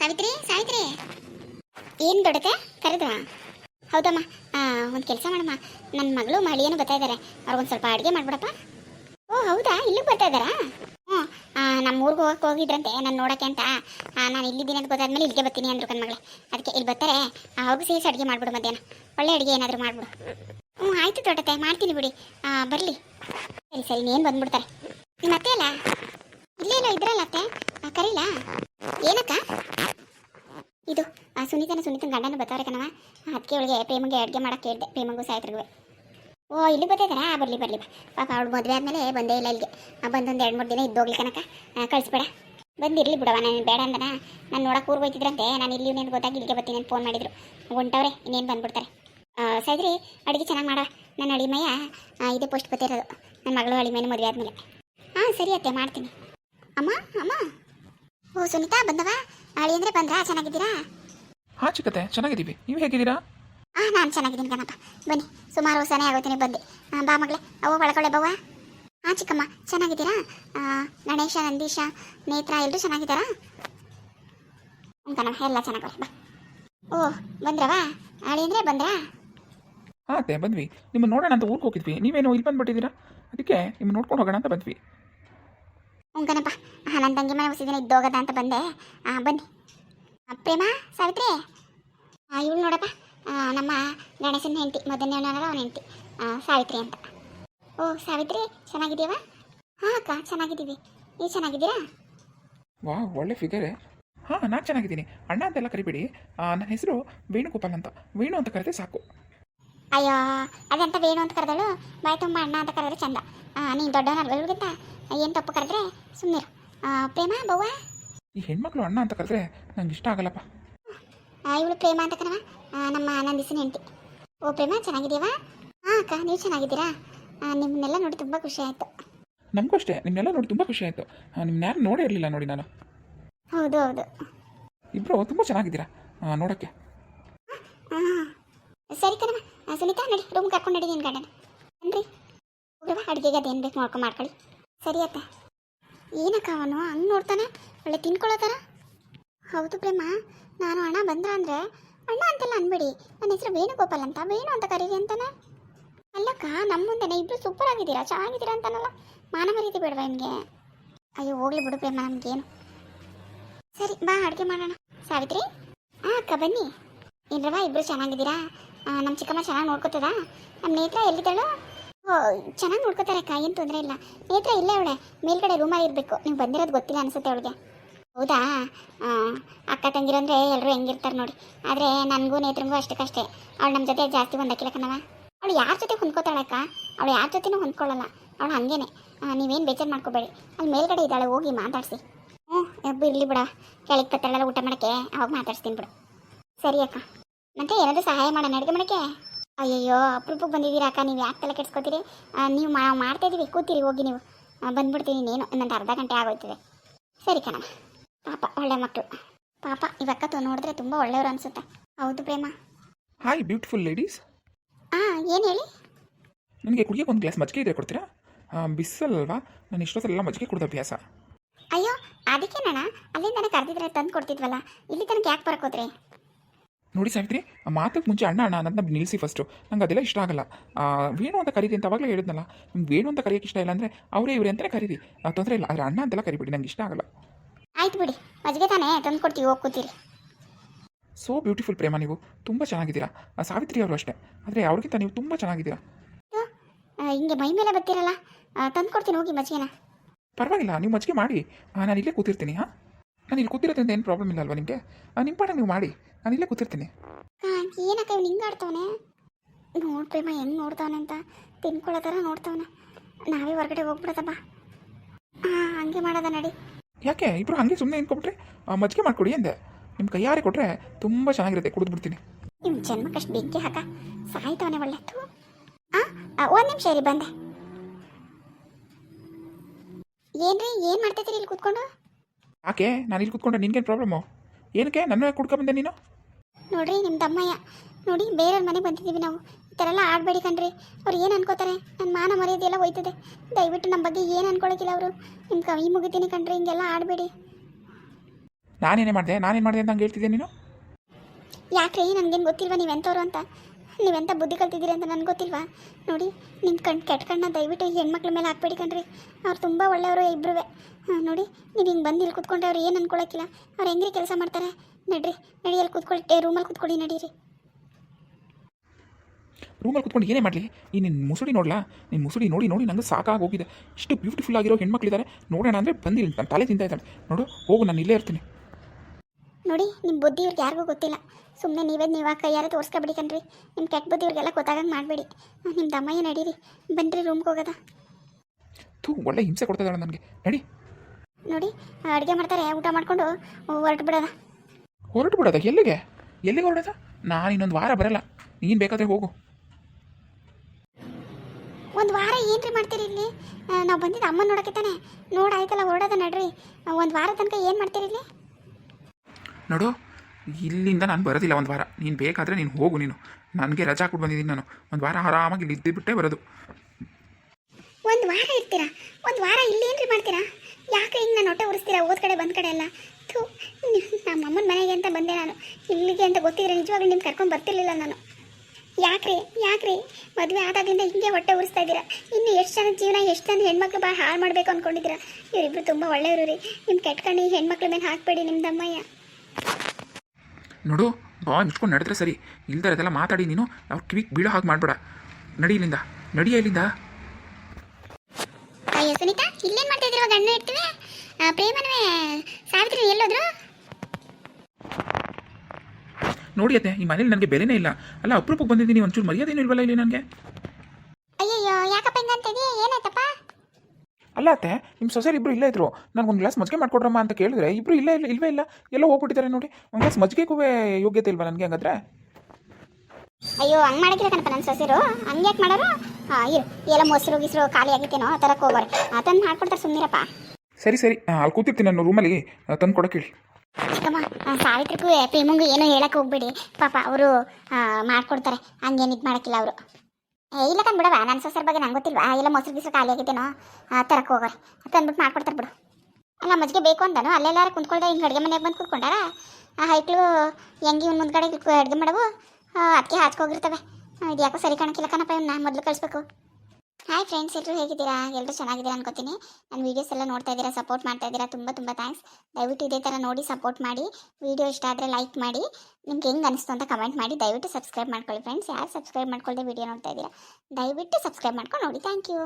ಸಾವಿತ್ರಿ ಸಾವಿತ್ರಿ. ಏನು ದೊಡ್ಡತೆ? ಕರೆದ್ವಾ? ಹೌದಮ್ಮ. ಒಂದು ಕೆಲಸ ಮಾಡಮ್ಮ. ನನ್ನ ಮಗಳು ಏನು ಬರ್ತಾ ಇದ್ದಾರೆ ಅವ್ರಿಗೊಂದು ಸ್ವಲ್ಪ ಅಡುಗೆ ಮಾಡ್ಬಿಡಪ್ಪ. ಓ, ಹೌದಾ? ಇಲ್ಲಿಗೆ ಬರ್ತಾ ಇದ್ದಾರಾ ಹ್ಞೂ. ನಮ್ಮ ಊರಿಗೆ ಹೋಗಕ್ಕೆ ಹೋಗಿದ್ರಂತೆ. ನಾನು ನೋಡೋಕ್ಕೆ ಅಂತ. ನಾನು ಇಲ್ಲಿದ್ದೀನಿ ಅಂತ ಗೊತ್ತಾದ್ಮೇಲೆ ಇಲ್ಲಿಗೆ ಬರ್ತೀನಿ ಅಂದ್ರು ಕಣ್ಮಗಳೇ ಅದಕ್ಕೆ ಇಲ್ಲಿ ಬರ್ತಾರೆ. ಅವ್ರಿಗೂ ಸೇರಿಸಿ ಅಡುಗೆ ಮಾಡ್ಬಿಡು ಮಧ್ಯಾಹ್ನ. ಒಳ್ಳೆ ಅಡುಗೆ ಏನಾದರೂ ಮಾಡ್ಬಿಡು. ಹ್ಞೂ, ಆಯಿತು ದೊಡ್ಡತೆ. ಮಾಡ್ತೀನಿ ಬಿಡಿ. ಬರಲಿ. ಸರಿ ಸರಿ. ಇನ್ನೇನು ಬಂದ್ಬಿಡ್ತಾರೆ. ನಿಮ್ಮ ಅತ್ತೆ ಅಲ್ಲ? ಇಲ್ಲೇ ಇಲ್ಲ, ಇದ್ರಲ್ಲ ಅತ್ತೆ. ಕರೀಲಾ? ಏನಕ್ಕ? ಸುನೀತನ ಸುನೀತನ ಗಂಡನ ಬರ್ತಾವ್ರೆ ಕಣವ ಅದಕ್ಕೆ ಅವಳಿಗೆ ಪ್ರೇಮಗೆ ಅಡುಗೆ ಮಾಡಕ್ಕೆ ಹೇಳಿದೆ ಪ್ರೇಮಂಗು ಸಾಯ್ತ್ರಿಗೂ ಓ ಇಲ್ಲಿ ಬರ್ತಿದ್ದಾರಾ ಬರಲಿ ಬರಲಿ ಪಾಪ ಅವಳು ಮದುವೆ ಆದಮೇಲೆ ಬಂದೇ ಇಲ್ಲ ಇಲ್ಲಿಗೆ. ಬಂದೊಂದು ಎರಡು ಮೂರು ದಿನ ಇದ್ದೋಗ್ಲಿ ಕನಕ ಆ, ಕಳಿಸ್ಬೇಡ. ಬಂದಿರಲಿ ಬಿಡವ ನಾನು ಬೇಡ ಅಂದನ. ನಾನು ನೋಡಕ್ಕೆ ಊರಿಗೆ ಹೋಯ್ತಿದ್ರಂತೆ ನಾನು ಇಲ್ಲಿ ಇನ್ನೇನು ಗೊತ್ತಾಗಿ ಇಲ್ಲಿಗೆ ಬರ್ತೀನಿ ಅಂತ ಫೋನ್ ಮಾಡಿದ್ರು. ಹೊಂಟವ್ರೆ ಇನ್ನೇನು ಬಂದ್ಬಿಡ್ತಾರೆ. ಸೈದ್ರಿ ಅಡುಗೆ ಚೆನ್ನಾಗಿ ಮಾಡ. ನನ್ನ ಅಳಿಮಯ್ಯ ಇದು ಪೋಸ್ಟ್ ಬರ್ತಿರೋದು ನನ್ನ ಮಗಳು ಅಳಿಮಯ್ಯನ ಮದುವೆ ಆದಮೇಲೆ. ಹಾಂ ಸರಿ ಅತ್ತೆ ಮಾಡ್ತೀನಿ. ಅಮ್ಮ ಅಮ್ಮ. ಓ ಸುನೀತಾ ಬಂದವಾ ಅಳಿ ಅಂದರೆ ಬಂದ್ರಾ? ಚೆನ್ನಾಗಿದ್ದೀರಾ? ಹಾ ಚಿಕ್ಕತೆ ಚೆನ್ನಾಗಿದ್ದೀವಿ. ನೀವು ಹೇಗಿದ್ದೀರಾ? ಆ ನಾನು ಚೆನ್ನಾಗಿದ್ದೀನಿ ಕಣಪ್ಪ ಬನ್ನಿ ಸುಮಾರು ಹೊಸನೇ ಆಗೋತೀನಿ ಬಂದೆ ಬಾ ಮಗಳೇ ಅವು ಒಳಗಡೆ ಬವ್ವ. ಹಾಂ ಚಿಕ್ಕಮ್ಮ ಚೆನ್ನಾಗಿದ್ದೀರಾ? ಗಣೇಶ ನಂದೀಶ ನೇತ್ರ ಎಲ್ಲರೂ ಚೆನ್ನಾಗಿದ್ದಾರಾ? ಹ್ಞೂ ಕಣಮ್ಮ ಎಲ್ಲ ಚೆನ್ನಾಗವ್ರೆ ಬಾ. ಓ ಬಂದ್ರವಾ? ಆಳಿ ಅಂದರೆ ಬಂದ್ರಾ? ಹಾ ಅತ್ತೆ ಬಂದ್ವಿ. ನಿಮ್ಮ ನೋಡೋಣ ಅಂತ ಊರಿಗೆ ಹೋಗಿದ್ವಿ. ನೀವೇನು ಇಲ್ಲಿ ಬಂದ್ಬಿಟ್ಟಿದ್ದೀರಾ? ಅದಕ್ಕೆ ನಿಮ್ಮ ನೋಡ್ಕೊಂಡು ಹೋಗೋಣ ಅಂತ ಬಂದ್ವಿ. ಹ್ಞೂ ಕಣಪ್ಪ ಹಾಂ ನನ್ನ ತಂಗಿ ಮನೆ ಹೊಸಿದಿನ ಇದ್ದೋಗದ ಅಂತ ಬಂದೆ. ಹಾಂ ಬನ್ನಿ ಪ್ರೇಮ ಸಾವಿತ್ರಿ. ಇವಳು ನೋಡಪ್ಪ. ನಮ್ಮ ಗಣೇಶನ ಹೆಂಡತಿ ಮೊದಲನೇ ಅವನ ಹೆಂಡತಿ. ಸಾವಿತ್ರಿ ಅಂತ. ಓ ಸಾವಿತ್ರಿ ಚೆನ್ನಾಗಿದ್ದೀವ? ಹಾಂ ಅಕ್ಕ ಚೆನ್ನಾಗಿದ್ದೀವಿ. ನೀವು ಚೆನ್ನಾಗಿದ್ದೀರಾ? ವಾ ಒಳ್ಳೆ ಫಿಗರ್ ಹಾಂ ನಾನು ಚೆನ್ನಾಗಿದ್ದೀನಿ. ಅಣ್ಣ ಅಂತೆಲ್ಲ ಕರಿಬೇಡಿ. ನನ್ನ ಹೆಸರು ವೇಣುಗೋಪಾಲ್ ಅಂತ. ವೇಣು ಅಂತ ಕರೆದ್ರೆ ಸಾಕು. ಅಯ್ಯೋ ಅದಂತ ವೇಣು ಅಂತ ಕರೆದಳು? ಬಾಯ್ ತುಂಬ ಅಣ್ಣ ಅಂತ ಕರೆದ್ರೆ ಚಂದ. ನೀನು ದೊಡ್ಡವನಲ್ಗಳಿಗಿಂತ ಏನು ತಪ್ಪು ಕರೆದ್ರೆ ಸುಮ್ಮನೆ ಪ್ರೇಮ ಬವ್ವ ಈ ಹೆಣ್ಮಕ್ಳು ಅಣ್ಣ ಅಂತ ಕರೆದ್ರೆ ನಂಗೆ ಇಷ್ಟ ಆಗಲ್ಲಪ್ಪ. ಇವಳು ಪ್ರೇಮ ಅಂತ ಕಣವ ನಮ್ಮ ನಂದಿಸಿನ ಹೆಂಡತಿ. ಓ ಪ್ರೇಮ ಚೆನ್ನಾಗಿದ್ದೀವ? ಹಾಂ ಅಕ್ಕ ನೀವು ಚೆನ್ನಾಗಿದ್ದೀರಾ? ನಿಮ್ಮನ್ನೆಲ್ಲ ನೋಡಿ ತುಂಬ ಖುಷಿ ಆಯಿತು. ನಮಗೂ ಅಷ್ಟೇ ನಿಮ್ಮನ್ನೆಲ್ಲ ನೋಡಿ ತುಂಬ ಖುಷಿ ಆಯಿತು. ನಿಮ್ಮನ್ನ ಯಾರು ನೋಡೇ ಇರಲಿಲ್ಲ ನೋಡಿ ನಾನು. ಹೌದು ಹೌದು. ಇಬ್ಬರು ತುಂಬ ಚೆನ್ನಾಗಿದ್ದೀರಾ? ನೋಡಕ್ಕೆ. ಸರಿ ಕಣವ ಸುನೀತಾ ನಡಿ ರೂಮ್ ಕರ್ಕೊಂಡು ನಡಿ ನಿನ್ನ ಗಂಡನ ಅನ್ರಿ ಹೋಗ್ರವ ಅಡುಗೆಗೆ ಅದೇನು ಬೇಕು ಮಾಡ್ಕೊಂಡು ಮಾಡ್ಕೊಳ್ಳಿ. ಸರಿ ಅತ್ತ. ಏನಕ್ಕ ಅವನು? ಹಂಗೆ ನೋಡ್ತಾನೆ? ಒಳ್ಳೆ ತಿನ್ಕೊಳ್ಳೋತಾರ ಹೌದು ಪ್ರೇಮ. ನಾನು ಅಣ್ಣ ಬಂದ್ರ ಅಂದರೆ ಅಣ್ಣ ಅಂತೆಲ್ಲ ಅನ್ಬೇಡಿ. ನನ್ನ ಹೆಸರು ವೇಣುಗೋಪಾಲ್ ಅಂತ. ವೇಣು ಅಂತ ಕರೀರಿ ಅಂತಾನೆ. ಅಲ್ಲಕ್ಕ ನಮ್ಮ ಮುಂದೆನೆ ಇಬ್ಬರು ಸೂಪರ್ ಆಗಿದ್ದೀರಾ? ಚೆನ್ನಾಗಿದ್ದೀರಾ ಅಂತಾನಲ್ಲ? ಮಾನ ಮರ್ಯಾದೆ ಬೇಡವಾ ನಿಮಗೆ? ಅಯ್ಯೋ, ಹೋಗ್ಲಿ ಬಿಡು ಪ್ರೇಮ, ನಮಗೇನು. ಸರಿ, ಬಾ, ಅಡುಗೆ ಮಾಡೋಣ. ಸಾವಿತ್ರಿ? ಹಾಂ ಅಕ್ಕ, ಬನ್ನಿ. ಏನ್ರವ ಇಬ್ಬರು ಚೆನ್ನಾಗಿದ್ದೀರಾ? ನಮ್ಮ ಚಿಕ್ಕಮ್ಮ ಚೆನ್ನಾಗಿ ನೋಡ್ಕೋತದಾ? ನಮ್ಮ ನೇತ್ರ ಎಲ್ಲಿದ್ದಾಳು? ಚೆನ್ನಾಗಿ ನೋಡ್ಕೋತಾರೆ ಅಕ್ಕ, ಏನು ತೊಂದರೆ ಇಲ್ಲ. ನೇತ್ರ ಇಲ್ಲೇ ಅವಳೆ. ಮೇಲ್ಗಡೆ ರೂಮಲ್ಲಿ ಇರಬೇಕು. ನೀವು ಬಂದಿರೋದು ಗೊತ್ತಿಲ್ಲ ಅನ್ಸುತ್ತೆ ಅವಳಿಗೆ. ಹೌದಾ? ಅಕ್ಕ ತಂಗಿರಂದ್ರೆ ಎಲ್ಲರೂ ಹೆಂಗಿರ್ತಾರೆ ನೋಡಿ. ಆದರೆ ನನಗೂ ನೇತ್ರಂಗೂ ಅಷ್ಟಕ್ಕಷ್ಟೇ ಅವಳು ನಮ್ಮ ಜೊತೆ ಜಾಸ್ತಿ ಹೊಂದಕ್ಕಿಲ್ಲ ಕಣವ ಅವಳು ಯಾರ ಜೊತೆ ಹೊಂದ್ಕೋತಾಳಕ್ಕ ಅವಳು ಯಾರ ಜೊತೆನೂ ಹೊಂದ್ಕೊಳ್ಳಲ್ಲ. ಅವಳು ಹಂಗೇನೆ. ನೀವೇನು ಬೇಜಾರು ಮಾಡ್ಕೋಬೇಡಿ. ಅಲ್ಲಿ ಮೇಲ್ಗಡೆ ಇದ್ದಾಳೆ, ಹೋಗಿ ಮಾತಾಡಿಸಿ. ಹ್ಞೂ, ಎಬ್ಬು, ಇರಲಿ ಬಿಡ. ಕೆಳಗೆ ಬತ್ತಾಳಲ್ಲ ಊಟ ಮಾಡೋಕ್ಕೆ, ಅವಾಗ ಮಾತಾಡ್ಸ್ತೀನಿ ಬಿಡು. ಸರಿ ಅಕ್ಕ. ಮತ್ತೆ ಏನಾದರೂ ಸಹಾಯ ಮಾಡೋಣ? ಅಡುಗೆ ಮಾಡೋಕ್ಕೆ? ಅಯ್ಯಯ್ಯೋ ಅಪ್ರೂಪಕ್ಕೆ ಬಂದಿದ್ದೀರಾ ಅಕ್ಕ? ನೀವು ಯಾಕೆ ತಲೆ ಕೆಡ್ಸ್ಕೊತೀರಿ? ನೀವು ಮಾ ಮಾಡ್ತಾ ಇದೀವಿ ಕೂತೀರಿ ಹೋಗಿ ನೀವು. ಬಂದ್ಬಿಡ್ತೀನಿ ಇನ್ನೇನು ಇನ್ನೊಂದು ಅರ್ಧ ಗಂಟೆ ಆಗೋಯ್ತದೆ. ಸರಿ ಕಣಮ್ಮ. ಪಾಪ ಒಳ್ಳೆ ಮಕ್ಕಳು ಪಾಪ ಇವಕ್ಕ ತೋ ನೋಡಿದ್ರೆ ತುಂಬ ಒಳ್ಳೆಯವರು ಅನಿಸುತ್ತೆ? ಹೌದು ಪ್ರೇಮ. ಹಾಯ್ ಬ್ಯೂಟಿಫುಲ್ ಲೇಡೀಸ್ ಹಾಂ ಏನು ಹೇಳಿ? ನನಗೆ ಕುಡಿಯೋಕೆ ಒಂದು ಗ್ಲಾಸ್ ಮಜ್ಜಿಗೆ ಇದ್ರೆ ಕೊಡ್ತೀರಾ? ಆ, ನಾನು ನಾನು ಇಷ್ಟೊತ್ತಲ್ಲ ಮಜ್ಜಿಗೆ ಕುಡ್ದ ಅಭ್ಯಾಸ. ಅಯ್ಯೋ ಅದಕ್ಕೆ ನಾನು ಅಲ್ಲಿಂದ ಕರೆದಿದ್ರೆ ತಂದು ಕೊಡ್ತಿದ್ವಲ್ಲ ಇಲ್ಲಿ ತನಕ ಯಾಕೆ ಬರಕೋದ್ರಿ ನೋಡಿ ಸಾವಿತ್ರಿ ಆ ಮಾತಕ್ಕೆ ಮುಂಚೆ ಅಣ್ಣ ಅಣ್ಣ ಅನ್ನೋದನ್ನ ನಿಲ್ಲಿಸಿ ಫಸ್ಟು ನಂಗೆ ಅದೆಲ್ಲ ಇಷ್ಟ ಆಗಲ್ಲ. ವೇಣು ಅಂತ ಕರೀರಿ ಅಂತ ಅವಾಗಲೇ ಹೇಳಿದ್ನಲ್ಲ ನಿಮ್ಗೆ ವೇಣು ಅಂತ ಕರೆಯೋಕೆ ಇಷ್ಟ ಇಲ್ಲ ಅಂದರೆ ಅವರೇ ಇವರೇ ಅಂತಲೇ ಕರೀರಿ. ಆ, ತೊಂದರೆ ಇಲ್ಲ ಆದರೆ ಅಣ್ಣ ಅಂತೆಲ್ಲ ಕರಿಬೇಡಿ ನಂಗೆ ಇಷ್ಟ ಆಗಲ್ಲ. ಆಯ್ತು ಬಿಡಿ ಮಜ್ಜಿಗೆ ತಾನೇ ತಂದು ಕೊಡ್ತೀವಿ ಹೋಗಿ ಕೂತೀರಿ. ಸೋ ಬ್ಯೂಟಿಫುಲ್ ಪ್ರೇಮ ನೀವು ತುಂಬ ಚೆನ್ನಾಗಿದ್ದೀರಾ. ಸಾವಿತ್ರಿ ಅವರು ಅಷ್ಟೇ ಆದರೆ ಅವ್ರಿಗಿಂತ ನೀವು ತುಂಬ ಚೆನ್ನಾಗಿದ್ದೀರಾ. ಹಿಂಗೆ ಮೈ ಮೇಲೆ ಬರ್ತೀರಲ್ಲ ತಂದು ಕೊಡ್ತೀನಿ ಹೋಗಿ ಮಜ್ಜಿಗೆನ. ಪರವಾಗಿಲ್ಲ ನೀವು ಮಜ್ಜಿಗೆ ಮಾಡಿ ನಾನು ಇಲ್ಲೇ ಕೂತಿರ್ತೀನಿ ಹಾಂ? ನಾನು ಇಲ್ಲಿ ಕೂತಿರೋದ್ರಿಂದ ಏನು ಪ್ರಾಬ್ಲಮ್ ಇಲ್ಲ ಅಲ್ವಾ ನಿಮಗೆ ನಿಮ್ಮ ಪಾಠ ನೀವು ಮಾಡಿ. ನಾನು ಇಲ್ಲೇ ಕೂತಿರ್ತೀನಿ. ಏನಕ್ಕ ಇವ್ನು ಹಿಂಗೆ ಆಡ್ತವನೆ? ನೋಡ್ ಪ್ರೇಮ ಹೆಂಗೆ ನೋಡ್ತಾವನೆ ಅಂತ. ತಿನ್ಕೊಳ್ಳೋ ಥರ ನೋಡ್ತಾವನೆ. ನಾವೇ ಹೊರಗಡೆ ಹೋಗ್ಬಿಡತ್ತಮ್ಮ ಹಾಂ ಹಂಗೆ ಮಾಡೋದ ನಡಿ. ಯಾಕೆ? ಇಬ್ಬರು ಹಾಗೆ ಸುಮ್ಮನೆ ನಿಂತ್ಕೊಬಿಟ್ರೆ ಆ, ಮಜ್ಜಿಗೆ ಮಾಡ್ಕೊಡಿ ಅಂದೆ ನಿಮ್ಮ ಕೈಯಾರೆ ಕೊಟ್ಟರೆ ತುಂಬ ಚೆನ್ನಾಗಿರುತ್ತೆ ಕುಡಿದ್ಬಿಡ್ತೀನಿ ನಿಮ್ಮ ಜನ್ಮಕ್ಕಷ್ಟು ಬೆಂಕಿ ಹಾಕ. ಸಾಯ್ತವನೆ ಒಳ್ಳೆ. ಥೂ. ಹಾಂ ಒಂದು ನಿಮಿಷ ಇಲ್ಲಿ ಬಂದೆ. ಏನ್ರಿ ಏನು ಮಾಡ್ತಿದ್ದೀರಿ ಇಲ್ಲಿ ಕೂತ್ಕೊಂಡು? ಯಾಕೆ ನಾನು ಇಲ್ಲಿ ಕೂತ್ಕೊಂಡ್ರೆ ನಿನ್ಗೇನು ಪ್ರಾಬ್ಲಮ್ಮು ಏನಕ್ಕೆ? ನನ್ನ ಕುಡ್ಕೊಂಬಂದೆ ನೀನು? ನೋಡ್ರಿ ನಿಮ್ಮ ತಮ್ಮಯ್ಯ. ನೋಡಿ ಬೇರೆಯವ್ರ ಮನೆಗೆ ಬಂದಿದ್ದೀವಿ ನಾವು. ಈ ಥರ ಎಲ್ಲ ಆಡಬೇಡಿ ಕಣ್ರಿ. ಅವ್ರು ಏನು ಅನ್ಕೋತಾರೆ? ನನ್ನ ಮಾನ ಮರ್ಯಾದೆ ಎಲ್ಲ ಹೋಯ್ತದೆ. ದಯವಿಟ್ಟು ನಮ್ಮ ಬಗ್ಗೆ ಏನು ಅನ್ಕೊಳಕಿಲ್ಲ ಅವರು. ನಿಮ್ಮ ಕೈ ಮುಗಿತೀನಿ ಕಣ್ರಿ ಹಿಂಗೆಲ್ಲ ಆಡಬೇಡಿ. ನಾನೇನೇ ಮಾಡಿದೆ? ನಾನೇನು ಮಾಡಿದೆ ಅಂತ ಹಂಗೆ ಹೇಳ್ತಿದ್ದೆ ನೀನು? ಯಾಕ್ರಿ? ನನಗೇನು ಗೊತ್ತಿಲ್ವಾ ನೀವೆಂಥವ್ರು ಅಂತ? ನೀವೆಂಥ ಬುದ್ಧಿ ಕಲ್ತಿದ್ದೀರಿ ಅಂತ ನನಗೆ ಗೊತ್ತಿಲ್ವಾ? ನೋಡಿ ನಿಮ್ಮ ಕಣ್ ಕೆಟ್ಟ ಕಣ್ಣ ದಯವಿಟ್ಟು ಹೆಣ್ಮಕ್ಳ ಮೇಲೆ ಹಾಕ್ಬೇಡಿ ಕಣ್ರಿ. ಅವ್ರು ತುಂಬ ಒಳ್ಳೆಯವರು ಇಬ್ಬರೂ ಹಾಂ ನೋಡಿ ನೀವು ಹಿಂಗೆ ಬಂದು ಇಲ್ಲಿ ಕೂತ್ಕೊಂಡ್ರೆ ಅವ್ರು ಏನು ಅನ್ಕೊಳಕ್ಕಿಲ್ಲ. ಅವ್ರು ಹೆಂಗ್ರಿ ಕೆಲಸ ಮಾಡ್ತಾರೆ? ನಡ್ರಿ ನಡಿ ಅಲ್ಲಿ ಕೂತ್ಕೊಳ್ಳಿ ರೂಮಲ್ಲಿ ಕೂತ್ಕೊಳ್ಳಿ ನಡೀರಿ. ರೂಮಲ್ಲಿ ಕುತ್ಕೊಂಡು ಏನೇ ಮಾಡಲಿ? ಈ ನಿನ್ನ ಮುಸುಡಿ ನೋಡ್ಲಾ? ನಿನ್ನ ಮುಸುಡಿ ನೋಡಿ ನೋಡಿ ನನಗೆ ಸಾಕಾಗಿ ಹೋಗಿದೆ ಇಷ್ಟು ಬ್ಯೂಟಿಫುಲ್ ಆಗಿರೋ ಹೆಣ್ಮಕ್ಳಿದ್ದಾರೆ ನೋಡೋಣ ಅಂದರೆ ಬಂದಿಲ್ಲ ನನ್ನ ತಲೆ ತಿಂತಾ ಇದ್ದಾಳೆ. ನೋಡು ಹೋಗು ನಾನು ಇಲ್ಲೇ ಇರ್ತೀನಿ. ನೋಡಿ ನಿಮ್ಮ ಬುದ್ಧಿ ಇವ್ರಿಗೆ ಯಾರಿಗೂ ಗೊತ್ತಿಲ್ಲ. ಸುಮ್ಮನೆ ನೀವೇ ನೀವಾಗ ಕೈಯಾರ ತೋರಿಸ್ಕೊಬಿಡಿ ಕಣ್ರಿ. ನಿಮ್ಮ ಕೆಟ್ಟ ಬುದ್ಧಿ ಇವ್ರಿಗೆಲ್ಲ ಗೊತ್ತಾಗಂಗೆ ಮಾಡಬೇಡಿ. ನಿಮ್ಮ ದಮ್ಮಯ್ಯ ನಡೀರಿ. ಬನ್ನಿರಿ ರೂಮ್ಗೆ ಹೋಗೋದ. ಥೂ ಒಳ್ಳೆ ಹಿಂಸೆ ಕೊಡ್ತಾ ಇದ್ದಾಳೆ ನನಗೆ. ನಡಿ. ನೋಡಿ ಅಡುಗೆ ಮಾಡ್ತಾರೆ ಊಟ ಮಾಡಿಕೊಂಡು ಹೊರಟು ಬಿಡೋದ ಹೊರಟು ಬಿಡೋದ? ಎಲ್ಲಿಗೆ? ಎಲ್ಲಿಗೆ ಹೊರಡೋದ? ನಾನು ಇನ್ನೊಂದು ವಾರ ಬರಲ್ಲ. ನೀನು ಬೇಕಾದ್ರೆ ಹೋಗು. ಒಂದು ವಾರ ಏನ್ರಿ ಮಾಡ್ತೀರಿ ಇಲ್ಲಿ? ನಾವು ಬಂದಿದ್ದು ಅಮ್ಮನ ನೋಡಕ್ಕೆ ತಾನೆ. ನೋಡಾಯ್ತಲ್ಲ ಹೊರಡೋದ ನಡ್ರಿ. ಒಂದು ವಾರ ತನಕ ಏನು ಮಾಡ್ತೀರಿ ಇಲ್ಲಿ? ನೋಡು ಇಲ್ಲಿಂದ ನಾನು ಬರೋದಿಲ್ಲ ಒಂದು ವಾರ. ನೀನು ಬೇಕಾದರೆ ನೀನು ಹೋಗು ನೀನು. ನನಗೆ ರಜಾ ಕೊಟ್ಟು ಬಂದಿದ್ದೀನಿ ನಾನು. ಒಂದು ವಾರ ಆರಾಮಾಗಿ ಇಲ್ಲಿ ಇದ್ದುಬಿಟ್ಟೇ ಬರೋದು. ಒಂದು ವಾರ ಇರ್ತೀರಾ? ಒಂದು ವಾರ ಇಲ್ಲಿ ಏನ್ರಿ ಮಾಡ್ತೀರಾ ಯಾಕೆ ಹಿಂಗೆ ನಾನು ಹೊಟ್ಟೆ ಉರಿಸ್ತೀರಾ ಬಂದ ಥೂ ನಮ್ಮ ಅಮ್ಮನ ಮನೆಗೆ ಅಂತ ಬಂದೆ ನಾನು. ಇಲ್ಲಿಗೆ ಅಂತ ಗೊತ್ತಿದ್ರೆ ನಿಜವಾಗ್ಲೂ ನಿಮ್ಗೆ ಕರ್ಕೊಂಡು ಬರ್ತಿರ್ಲಿಲ್ಲ ನಾನು. ಯಾಕ್ರಿ ಯಾಕ್ರಿ? ಮದುವೆ ಆದಾಗಿಂದ ಹಿಂಗೆ ಹೊಟ್ಟೆ ಉರಿಸ್ತಾ ಇದ್ದೀರಾ? ಇನ್ನು ಎಷ್ಟು ಜನ ಜೀವನ ಎಷ್ಟು ಜನ ಹೆಣ್ಮಕ್ಳು ಭಾಳ ಹಾಳು ಮಾಡಬೇಕು ಅಂದ್ಕೊಂಡಿದ್ದೀರಾ ಇವರಿಬ್ಬರು ತುಂಬ ಒಳ್ಳೆಯವರು ರೀ. ನಿಮ್ಮ ಕೆಟ್ಕೊಂಡು ಈ ಹೆಣ್ಮಕ್ಳ ಮೇಲೆ ಹಾಕಬೇಡಿ ನಿಮ್ಮ ಅಮ್ಮಯ್ಯ ನೋಡು ಬಾ ಮುಚ್ಕೊಂಡು ನಡೆದ್ರೆ ಸರಿ. ಇಲ್ದಾರೆ ಅದೆಲ್ಲ ಮಾತಾಡಿ ನೀನು. ಅವ್ರ ಕಿವಿಗೆ ಬೀಳೋ ಹಾಗೆ ಮಾಡಬೇಡ. ನಡಿ ಇಲ್ಲಿಂದ. ನಡಿಯ ಇಲ್ಲಿಂದ? ಅಯ್ಯೋ ಸುನೀತಾ ಇಲ್ಲೇನು ಮಾಡ್ತಾ ಇದ್ದೀರಾ? ಗಂಡ ಇರ್ತೀವಿ ಪ್ರೇಮನವೇ ಸಾವಿತ್ರಿ ಎಲ್ಲೋದ್ರು? ನೋಡಿ ಅತ್ತೆ ಈ ಮನೇಲಿ ನನಗೆ ಬೆಲೆನೇ ಇಲ್ಲ. ಅಲ್ಲ ಅಪ್ರೂಪಕ್ಕೆ ಬಂದಿದ್ದೀನಿ ಒಂಚೂರು ಮರ್ಯಾದೆ ಇಲ್ವಲ್ಲ ಇಲ್ಲಿ ನನಗೆ? ಅಯ್ಯಯ್ಯೋ ಯಾಕಪ್ಪ ಏನಾಯ್ತಪ್ಪ? ಅಲ್ಲ ಅತ್ತೆ ನಿಮ್ಮ ಸೊಸೆಯರು ಇಬ್ಬರು ಇಲ್ಲೇ ಇದ್ರು. ನನಗೆ ಒಂದು ಗ್ಲಾಸ್ ಮಜ್ಜಿಗೆ ಮಾಡ್ಕೊಡ್ರಮ್ಮ ಅಂತ ಕೇಳಿದ್ರೆ ಇಬ್ಬರು ಇಲ್ಲೇ ಇಲ್ಲ ಇಲ್ವೇ ಇಲ್ಲ ಎಲ್ಲ ಹೋಗ್ಬಿಟ್ಟಿದ್ದಾರೆ ನೋಡಿ. ಒಂದು ಗ್ಲಾಸ್ ಮಜ್ಜಿಗೆಗೂ ಯೋಗ್ಯತೆ ಇಲ್ವಾ ನನಗೆ ಹಂಗಾದ್ರೆ? ಅಯ್ಯೋ ಹಂಗೆ ಮಾಡಿದ್ರೆ ಕಣಪ್ಪ ನನ್ನ ಸೊಸೆರು ಹಂಗೆ ಯಾಕೆ ಮಾಡೋರು ಎಲ್ಲ ಮೊಸರು ಗಿಸರು ಖಾಲಿ ಆಗಿತ್ತೇನೋ ಆ ಥರಕ್ಕೆ ಹೋಗೋರು. ತಂದು ಮಾಡ್ಕೊಡ್ತಾರೆ ಸುಮ್ಮನಿರಪ್ಪ ಸರಿ ಸರಿ. ಅಲ್ಲಿ ಕೂತಿರ್ತೀನಿ ನಾನು ರೂಮಲ್ಲಿ ತಂದು ಕೊಡೋಕೆ ಹೇಳಿ. ಸಾವಿತ್ರಿಗೂ ಏನೋ ಹೇಳಕ್ಕೆ ಹೋಗ್ಬೇಡಿ. ಪಾಪ, ಅವರು ಮಾಡ್ಕೊಡ್ತಾರೆ. ಹಂಗೇನು ಇದು ಮಾಡಕ್ಕಿಲ್ಲ ಅವರು. ಇಲ್ಲ ಕಂಡು ಬಿಡವಾ ನನ್ನ ಸೊಸರ್ ಬಗ್ಗೆ ನಂಗೆ ಗೊತ್ತಿಲ್ವಾ? ಎಲ್ಲ ಮೊಸರು ಗಿಸ್ರು ಖಾಲಿ ಆಗಿದ್ದೇನೋ ಹೋಗೋರೆ ಹೋಗೋರು. ತಂದ್ಬಿಟ್ಟು ಮಾಡ್ಕೊಡ್ತಾರೆ ಬಿಡು. ಅಲ್ಲ, ಮಜ್ಜಿಗೆ ಬೇಕು ಅಂತಾನು ಅಲ್ಲೆಲ್ಲಾರ ಕುಂತ್ಕೊಳ್ದೆ? ಹಿಂಗೆ ಅಡುಗೆ ಮನೆಗೆ ಬಂದು ಕೂತ್ಕೊಂಡಾರ? ಆ, ಹೈಕ್ಳು, ಹೆಂಗೆ ಇವ್ನ ಮುಂದ್ಗಡೆ ಅಡುಗೆ ಮಾಡವು. ಅದಕ್ಕೆ ಹಾಚ್ಕೋಗಿರ್ತವೆ. ಇದು ಯಾಕೋ ಸರಿ ಕಾಣಕ್ಕಿಲ್ಲ ಕಣಪ್ಪ ಇವನ್ನ ಮೊದಲು ಕಳಿಸ್ಬೇಕು. ಹಾಯ್ ಫ್ರೆಂಡ್ಸ್ ಎಲ್ಲರೂ ಹೇಗಿದ್ದೀರಾ? ಎಲ್ಲರೂ ಚೆನ್ನಾಗಿದ್ದೀರಾ ಅನ್ಕೋತೀನಿ. ನನ್ನ ವೀಡಿಯೋಸ್ ಎಲ್ಲ ನೋಡ್ತಾ ಇದ್ದೀರಾ ಸಪೋರ್ಟ್ ಮಾಡ್ತಾ ಇದ್ದೀರಾ, ತುಂಬ ತುಂಬ ಥ್ಯಾಂಕ್ಸ್ ದಯವಿಟ್ಟು ಇದೇ ಥರ ನೋಡಿ ಸಪೋರ್ಟ್ ಮಾಡಿ ವಿಡಿಯೋ ಇಷ್ಟ ಆದರೆ ಲೈಕ್ ಮಾಡಿ. ನಿಮ್ಗೆ ಹೆಂಗೆ ಅನಿಸ್ತು ಅಂತ ಕಮೆಂಟ್ ಮಾಡಿ. ದಯವಿಟ್ಟು ಸಬ್ಸ್ಕ್ರೈಬ್ ಮಾಡ್ಕೊಳ್ಳಿ ಫ್ರೆಂಡ್ಸ್ ಯಾರು ಸಬ್ಸ್ಕ್ರೈಬ್ ಮಾಡ್ಕೊಳ್ಳದೆ ವೀಡಿಯೋ ನೋಡ್ತಾ ಇದ್ದೀರಾ, ದಯವಿಟ್ಟು ಸಬ್ಸ್ಕ್ರೈಬ್ ಮಾಡ್ಕೊಂಡು ನೋಡಿ. Thank you